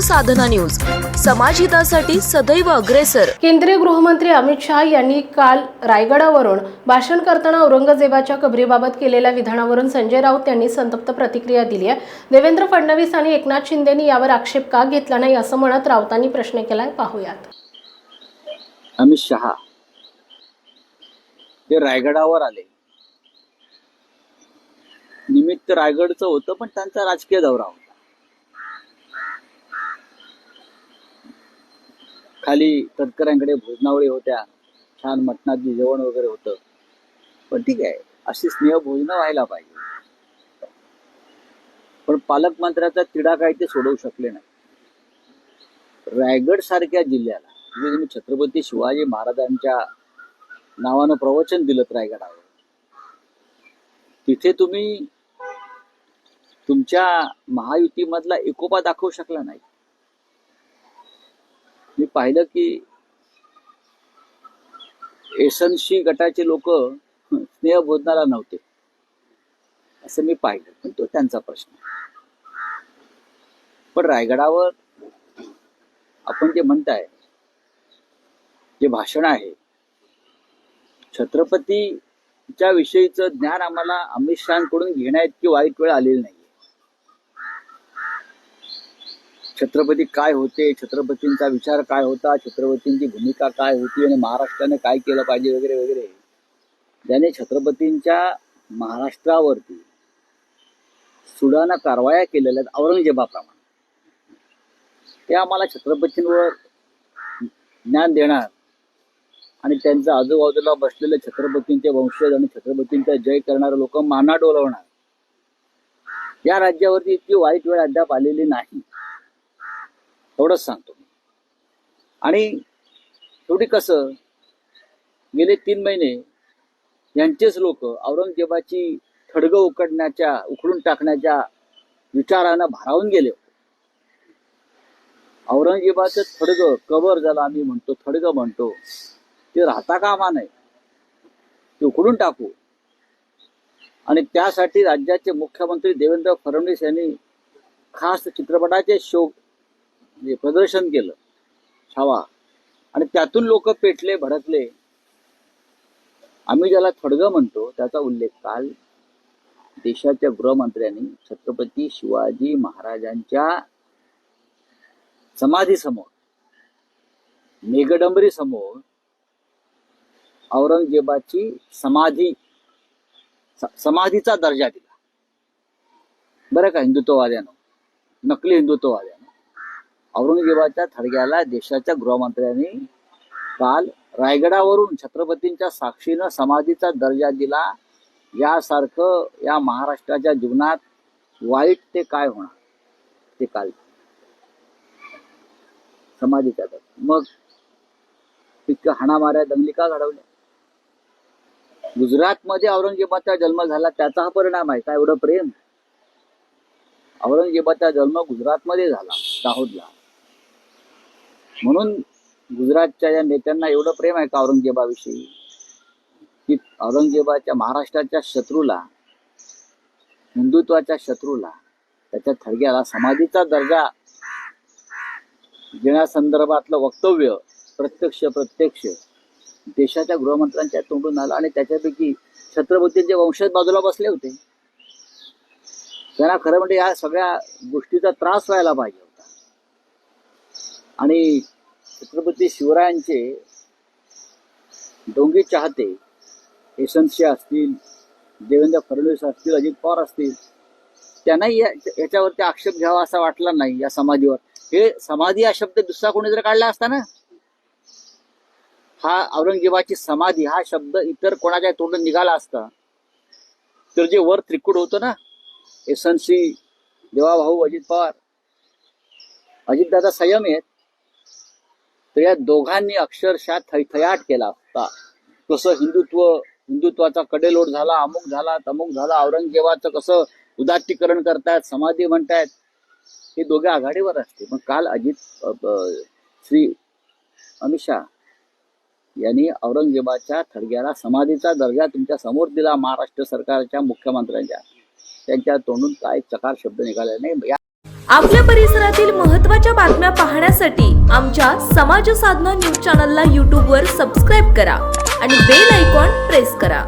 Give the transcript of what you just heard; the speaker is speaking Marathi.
साधना न्यूज. समाजहितासाठी सदैव अग्रेसर. केंद्रीय गृहमंत्री अमित शहा यांनी काल रायगडावरून भाषण करताना औरंगजेबाच्या कबरीबाबत केलेल्या विधानावरून संजय राऊत यांनी संतप्त प्रतिक्रिया दिली आहे. देवेंद्र फडणवीस आणि एकनाथ शिंदेनी यावर आक्षेप का घेतला नाही असं म्हणत राऊतांनी प्रश्न केलाय. पाहूयात. अमित शहा ते रायगडावर आले. निमित्त रायगडचं होतं पण त्यांचा राजकीय दौरा होता. खाली तटकऱ्यांकडे भोजनावळी होत्या. छान मटणाची जेवण वगैरे होतं. पण ठीक आहे अशी स्नेह भोजनं व्हायला पाहिजे. पण पालकमंत्र्याचा तिढा काही ते सोडवू शकले नाही. रायगड सारख्या जिल्ह्याला म्हणजे तुम्ही छत्रपती शिवाजी महाराजांच्या नावानं प्रवचन दिलं रायगडावर. तिथे तुम्ही तुमच्या महायुतीमधला एकोपा दाखवू शकला नाही. पाहिलं की एसनशी गटाचे लोक स्नेहबोधनाला नव्हते. असं मी पाहिलं. पण तो त्यांचा प्रश्न पण रायगडावर आपण जे म्हणताय जे भाषण आहे छत्रपतीच्या विषयीचं ज्ञान आम्हाला अमित शहाकडून घेण्या इतकी वाईट वेळ आलेली नाही. छत्रपती काय होते छत्रपतींचा विचार काय होता छत्रपतींची भूमिका काय होती आणि महाराष्ट्राने काय केलं पाहिजे वगैरे वगैरे. ज्याने छत्रपतींच्या महाराष्ट्रावरती सुडाना कारवाया केलेल्या आहेत औरंगजेबाप्रमाणे. ते आम्हाला छत्रपतींवर ज्ञान देणार. आणि त्यांच्या आजूबाजूला बसलेले छत्रपतींचे वंशज आणि छत्रपतींचा जय करणारे लोक माना डोलवणार या राज्यावरती इतकी वाईट वेळ अद्याप आलेली नाही. एवढंच सांगतो. मी आणि शेवटी कसं गेले तीन महिने यांचेच लोक औरंगजेबाची थडगं उकडण्याच्या उखडून टाकण्याच्या विचारानं भारावून गेले. होते औरंगजेबाचं थडगं कबर ज्याला आम्ही म्हणतो थडगं म्हणतो. ते राहता कामा नये. ते उकडून टाकू. आणि त्यासाठी राज्याचे मुख्यमंत्री देवेंद्र फडणवीस यांनी खास चित्रपटाचे शो म्हणजे प्रदर्शन केलं. छावा. आणि त्यातून लोक पेटले भडकले. आम्ही ज्याला थडगं म्हणतो त्याचा उल्लेख काल देशाच्या गृहमंत्र्यांनी छत्रपती शिवाजी महाराजांच्या समाधीसमोर मेघडंबरी समोर औरंगजेबाची समाधी समाधीचा दर्जा दिला. बरं का हिंदुत्ववाद्यानं? नकली हिंदुत्ववाद्यानं? औरंगजेबाच्या थडग्याला देशाच्या गृहमंत्र्यांनी काल रायगडावरून छत्रपतींच्या साक्षीनं समाधीचा दर्जा दिला. यासारखं या महाराष्ट्राच्या जीवनात वाईट ते काय होणार? ते काल समाधीचा दर्जा मग तितकं हाणामाऱ्या दंगली का घडवल्या? गुजरातमध्ये औरंगजेबाचा जन्म झाला त्याचा हा परिणाम आहे काय एवढं प्रेम औरंगजेबाचा जन्म गुजरातमध्ये झाला दाहोदला. म्हणून गुजरातच्या या नेत्यांना एवढं प्रेम आहे का औरंगजेबाविषयी? की औरंगजेबाच्या महाराष्ट्राच्या शत्रूला हिंदुत्वाच्या शत्रूला त्याच्या थडग्याला समाधीचा दर्जा देण्यासंदर्भातलं वक्तव्य प्रत्यक्ष प्रत्यक्ष देशाच्या गृहमंत्र्यांच्या तोंडून आलं आणि त्याच्यापैकी छत्रपतींचे वंशज बाजूला बसले होते. त्यांना खरं म्हणजे या सगळ्या गोष्टीचा त्रास व्हायला पाहिजे आणि छत्रपती शिवरायांचे डोंगे चाहते यशवंतशी असतील देवेंद्र फडणवीस असतील अजित पवार असतील त्यांनाही याच्यावरती आक्षेप घ्यावा असा वाटला नाही या समाधीवर. हे समाधी हा शब्द दुसरा कोणी जर काढला असता ना हा औरंगजेबाची समाधी हा शब्द इतर कोणाच्या तोंडून निघाला असता तर जे वर त्रिकूट होतं ना एसनसी देवाभाऊ अजित पवार अजितदादा संयम आहेत तर या दोघांनी अक्षरशः थैथयाट केला असता कसं हिंदुत्व हिंदुत्वाचा कडेलोट झाला अमुक झाला तमुक झाला औरंगजेबाचं कसं उदात्तीकरण करतायत समाधी म्हणतायत हे दोघे आघाडीवर असते मग काल अजित श्री अमित शहा यांनी औरंगजेबाच्या थडग्याला समाधीचा दर्जा तुमच्यासमोर दिला महाराष्ट्र सरकारच्या मुख्यमंत्र्यांच्या. त्यांच्या तोंडून काय चकार शब्द निघाले नाही. आपल्या परिसरातील महत्त्वाच्या बातम्या बातम्या पाहण्यासाठी आमच्या समाज साधना न्यूज चॅनलला यूट्यूबवर सबस्क्राईब करा आणि बेल आयकॉन प्रेस करा.